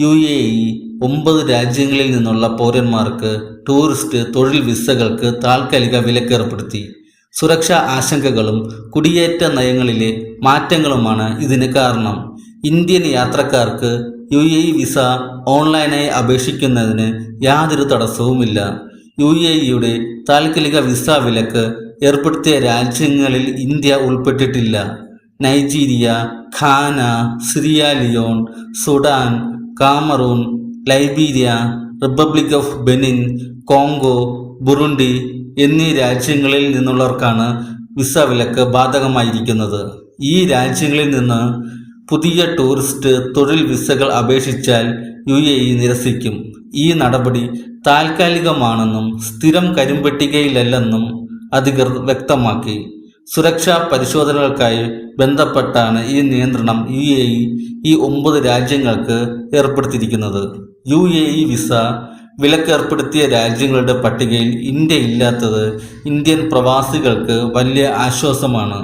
U A E ഒമ്പത് രാജ്യങ്ങളിൽ നിന്നുള്ള പൗരന്മാർക്ക് ടൂറിസ്റ്റ് തൊഴിൽ വിസകൾക്ക് താൽക്കാലിക വിലക്കേർപ്പെടുത്തി. സുരക്ഷാ ആശങ്കകളും കുടിയേറ്റ നയങ്ങളിലെ മാറ്റങ്ങളുമാണ് ഇതിന് കാരണം. ഇന്ത്യൻ യാത്രക്കാർക്ക് യു എ വിസ ഓൺലൈനായി അപേക്ഷിക്കുന്നതിന് യാതൊരു തടസ്സവുമില്ല. യു എ ഇയുടെ താൽക്കാലിക വിസ വിലക്ക് ഏർപ്പെടുത്തിയ രാജ്യങ്ങളിൽ India ഉൾപ്പെട്ടിട്ടില്ല. Nigeria Ghana Sierra Leone Sudan Cameroon Liberia republic of Benin Congo Burundi എന്നീ രാജ്യങ്ങളിൽ നിന്നുള്ളവർക്കാണ് വിസ വിലക്ക് ബാധകമായിരിക്കുന്നത്. ഈ രാജ്യങ്ങളിൽ നിന്ന് പുതിയ ടൂറിസ്റ്റ് തൊഴിൽ വിസകൾ അപേക്ഷിച്ചാൽ യു എ ഇ നിരസിക്കും. ഈ നടപടി താൽക്കാലികമാണെന്നും സ്ഥിരം കരിമ്പട്ടികയിലല്ലെന്നും അധികൃതർ വ്യക്തമാക്കി. സുരക്ഷാ പരിശോധനകൾക്കായി ബന്ധപ്പെട്ടാണ് ഈ നിയന്ത്രണം യു എ ഇ ഈ ഒമ്പത് രാജ്യങ്ങൾക്ക് ഏർപ്പെടുത്തിയിരിക്കുന്നത്. യു എ ഇ വിസ വിലക്കേർപ്പെടുത്തിയ രാജ്യങ്ങളുടെ പട്ടികയിൽ ഇന്ത്യ ഇല്ലാത്തത് ഇന്ത്യൻ പ്രവാസികൾക്ക് വലിയ ആശ്വാസമാണ്.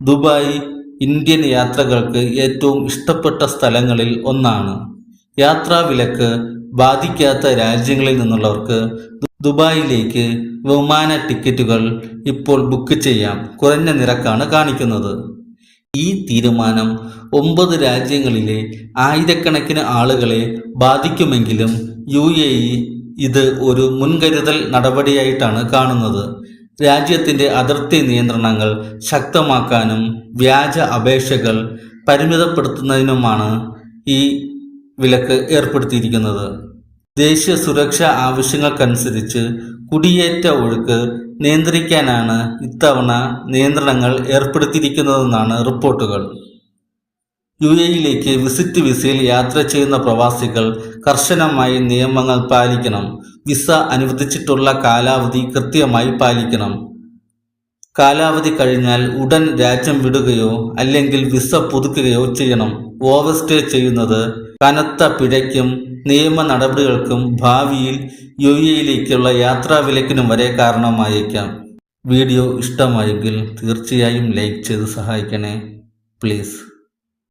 ദുബായ് ഇന്ത്യൻ യാത്രകൾക്ക് ഏറ്റവും ഇഷ്ടപ്പെട്ട സ്ഥലങ്ങളിൽ ഒന്നാണ്. യാത്രാ വിലക്ക് ബാധിക്കാത്ത രാജ്യങ്ങളിൽ നിന്നുള്ളവർക്ക് ദുബായിലേക്ക് വിമാന ടിക്കറ്റുകൾ ഇപ്പോൾ ബുക്ക് ചെയ്യാം. കുറഞ്ഞ നിരക്കാണ് കാണിക്കുന്നത്. ഈ തീരുമാനം ഒമ്പത് രാജ്യങ്ങളിലെ ആയിരക്കണക്കിന് ആളുകളെ ബാധിക്കുമെങ്കിലും യു എ ഇ ഇത് ഒരു മുൻകരുതൽ നടപടിയായിട്ടാണ് കാണുന്നത്. രാജ്യത്തിന്റെ അതിർത്തി നിയന്ത്രണങ്ങൾ ശക്തമാക്കാനും വ്യാജ അപേക്ഷകൾ പരിമിതപ്പെടുത്തുന്നതിനുമാണ് ഈ വിലക്ക് ഏർപ്പെടുത്തിയിരിക്കുന്നത്. ദേശീയ സുരക്ഷാ ആവശ്യങ്ങൾക്കനുസരിച്ച് കുടിയേറ്റ ഒഴുക്ക് നിയന്ത്രിക്കാനാണ് ഇത്തവണ നിയന്ത്രണങ്ങൾ ഏർപ്പെടുത്തിയിരിക്കുന്നതെന്നാണ് റിപ്പോർട്ടുകൾ. യു എയിലേക്ക് വിസിറ്റ് വിസയിൽ യാത്ര ചെയ്യുന്ന പ്രവാസികൾ കർശനമായി നിയമങ്ങൾ പാലിക്കണം. വിസ അനുവദിച്ചിട്ടുള്ള കാലാവധി കൃത്യമായി പാലിക്കണം. കാലാവധി കഴിഞ്ഞാൽ ഉടൻ രാജ്യം വിടുകയോ അല്ലെങ്കിൽ വിസ പുതുക്കുകയോ ചെയ്യണം. ഓവർസ്റ്റേ ചെയ്യുന്നത് കനത്ത പിഴയ്ക്കും നിയമ നടപടികൾക്കും ഭാവിയിൽ യു എയിലേക്കുള്ള യാത്രാ വിലക്കിനും വരെ കാരണമായേക്കാം. വീഡിയോ ഇഷ്ടമായെങ്കിൽ തീർച്ചയായും ലൈക്ക് ചെയ്ത് സഹായിക്കണേ. പ്ലീസ്.